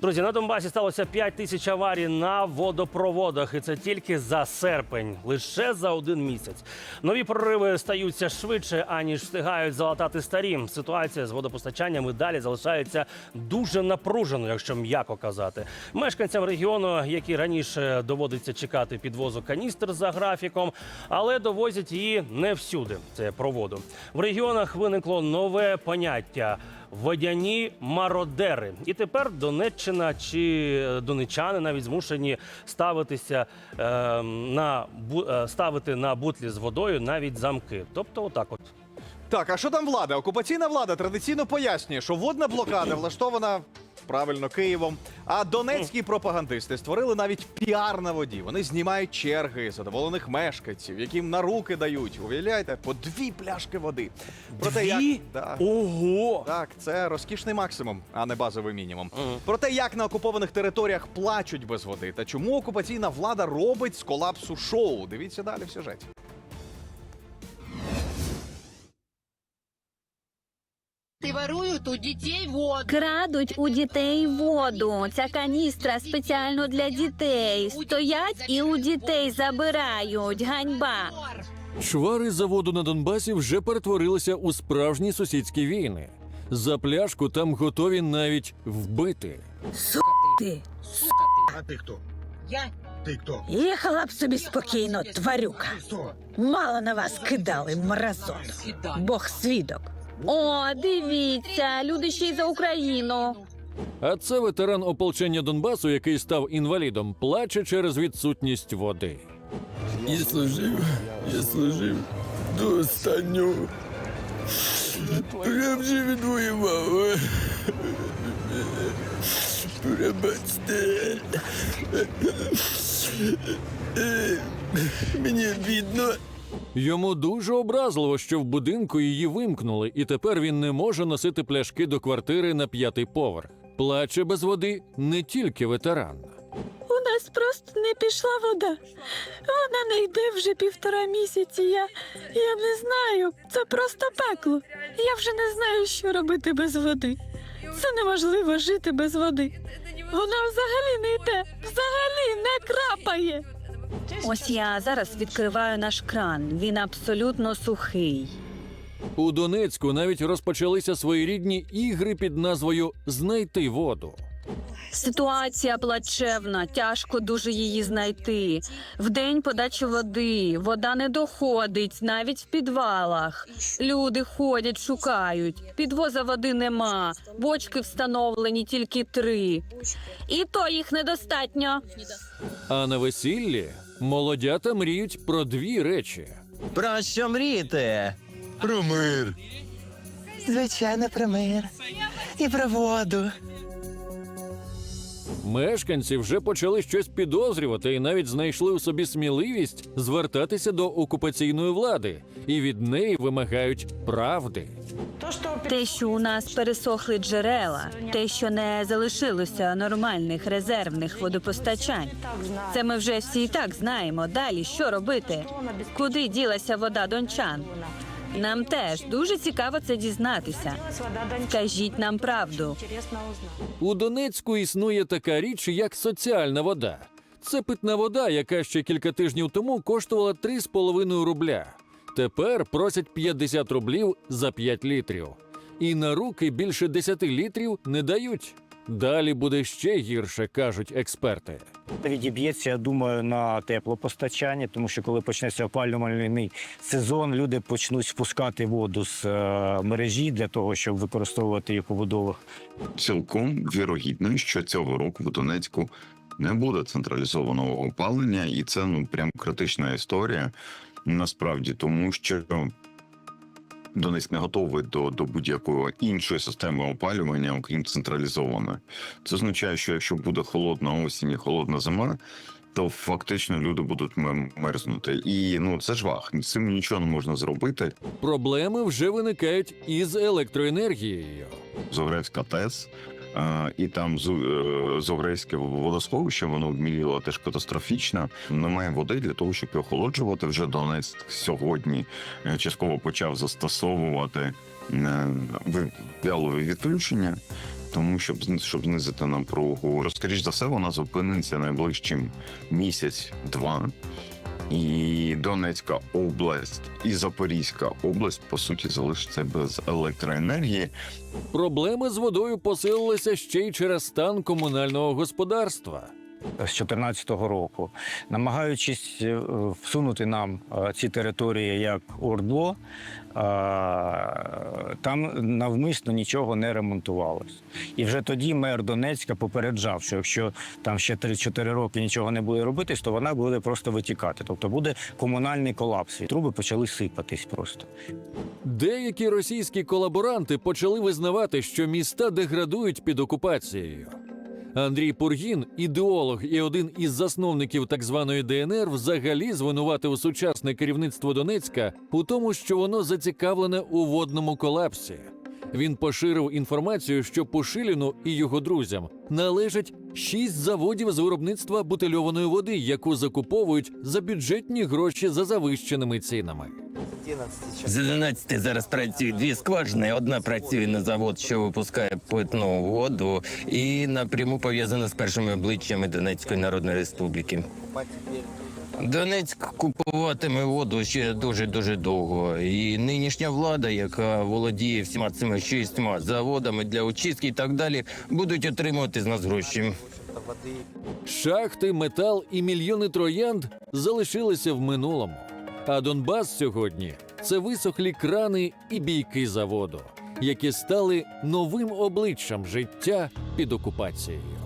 Друзі, на Донбасі сталося 5 тисяч аварій на водопроводах, і це тільки за серпень, лише за один місяць. Нові прориви стаються швидше, аніж встигають залатати старі. Ситуація з водопостачанням і далі залишається дуже напруженою, якщо м'яко казати. Мешканцям регіону, які раніше доводиться чекати підвозу каністр за графіком, але довозять її не всюди. Це про воду. В регіонах виникло нове поняття. Водяні мародери, і тепер Донеччина чи е, донечани навіть змушені ставитися е, на е, ставити на бутлі з водою навіть замки. Тобто, отак, от Так, а що там влада? Окупаційна влада традиційно пояснює, що водна блокада влаштована правильно Києвом. А донецькі пропагандисти створили навіть піар на воді. Вони знімають черги задоволених мешканців, яким на руки дають. Уявляєте, по дві пляшки води. Проте як Дві? да, ого! так, це розкішний максимум, а не базовий мінімум. Про те, як на окупованих територіях плачуть без води, та чому окупаційна влада робить з колапсу шоу. Дивіться далі в сюжеті. Ты воруют у детей воду. Крадуть у дітей воду. Ця каністра спеціально для дітей. Стоять і у дітей забирають. Ганьба. Вор. Чвари заводу на Донбасі вже перетворилися у справжні сусідські війни. За пляшку там готові навіть вбити. Ти Сука ты. А ты кто? Я Ты кто? їхала б собі спокійно, тварюка. Ты кто? Мало на вас кидали мразот. Бог свідок. О, дивіться, люди ще й за Україну. А це ветеран ополчення Донбасу, який став інвалідом, плаче через відсутність води. Я служив, я служив до останнього. Я вже відвоював. Пробачте. Мені бідно. Йому дуже образливо, що в будинку її вимкнули, і тепер він не може носити пляшки до квартири на п'ятий поверх. Плаче без води не тільки ветеран. У нас просто не пішла вода. Вона не йде вже півтора місяці. Я, я не знаю. Це просто пекло. Я вже не знаю, що робити без води. Це неможливо жити без води. Вона взагалі не йде, взагалі не крапає. Ось я зараз відкриваю наш кран. Він абсолютно сухий. У Донецьку навіть розпочалися своєрідні ігри під назвою Знайти воду. Ситуація плачевна, тяжко дуже її знайти. Вдень подачі води, вода не доходить навіть в підвалах. Люди ходять, шукають. Підвоза води нема. Бочки встановлені тільки три. І то їх недостатньо. А на весіллі молодята мріють про дві речі. Про що мрієте? Про мир. Звичайно, про мир. І про воду. Мешканці вже почали щось підозрювати і навіть знайшли у собі сміливість звертатися до окупаційної влади і від неї вимагають правди. Те, що у нас пересохли джерела, те, що не залишилося нормальних резервних водопостачань. Це ми вже всі і так знаємо. Далі що робити? Куди ділася вода дончан? Нам теж дуже цікаво це дізнатися. Скажіть нам правду. У Донецьку існує така річ, як соціальна вода. Це питна вода, яка ще кілька тижнів тому коштувала 3,5 рубля. Тепер просять 50 рублів за 5 літрів. І на руки більше 10 літрів не дають. Далі буде ще гірше, кажуть експерти. Відіб'ється, я думаю, на теплопостачання, тому що коли почнеться опалювальний сезон, люди почнуть спускати воду з е, мережі для того, щоб використовувати її побудовах. Цілком вірогідно, що цього року в Донецьку не буде централізованого опалення, і це ну прям критична історія насправді, тому що Донецьк не готовий до, до будь-якої іншої системи опалювання, окрім централізованої. Це означає, що якщо буде холодна осінь і холодна зима. То фактично люди будуть мерзнути, і ну це жвах. З цим нічого не можна зробити. Проблеми вже виникають із електроенергією. Зогревська ТЕС, і там Зу- е, водосховище, воно обміліло теж катастрофічно. Немає води для того, щоб охолоджувати. Вже Донецьк сьогодні е, частково почав застосовувати е, вялові відключення. Тому щоб щоб знизити напругу, скоріш за все, вона зупиниться найближчим місяць-два. І Донецька область і Запорізька область по суті залишиться без електроенергії. Проблеми з водою посилилися ще й через стан комунального господарства. З 2014 року, намагаючись е, всунути нам е, ці території як ОРДЛО, е, там навмисно нічого не ремонтувалось. І вже тоді мер Донецька попереджав, що якщо там ще 3-4 роки нічого не буде робитись, то вона буде просто витікати. Тобто буде комунальний колапс. І труби почали сипатись просто. Деякі російські колаборанти почали визнавати, що міста деградують під окупацією. Андрій Пургін, ідеолог і один із засновників так званої ДНР, взагалі звинуватив сучасне керівництво Донецька у тому, що воно зацікавлене у водному колапсі. Він поширив інформацію, що Пушиліну і його друзям належать шість заводів з виробництва бутильованої води, яку закуповують за бюджетні гроші за завищеними цінами. З 11 зараз працюють дві скважини. Одна працює на завод, що випускає питну воду, і напряму пов'язана з першими обличчями Донецької Народної Республіки. Донецьк купуватиме воду ще дуже дуже довго. І нинішня влада, яка володіє всіма цими шістьма заводами для очистки і так далі, будуть отримувати з нас гроші. Шахти, метал і мільйони троянд залишилися в минулому. А Донбас сьогодні це висохлі крани і бійки заводу, які стали новим обличчям життя під окупацією.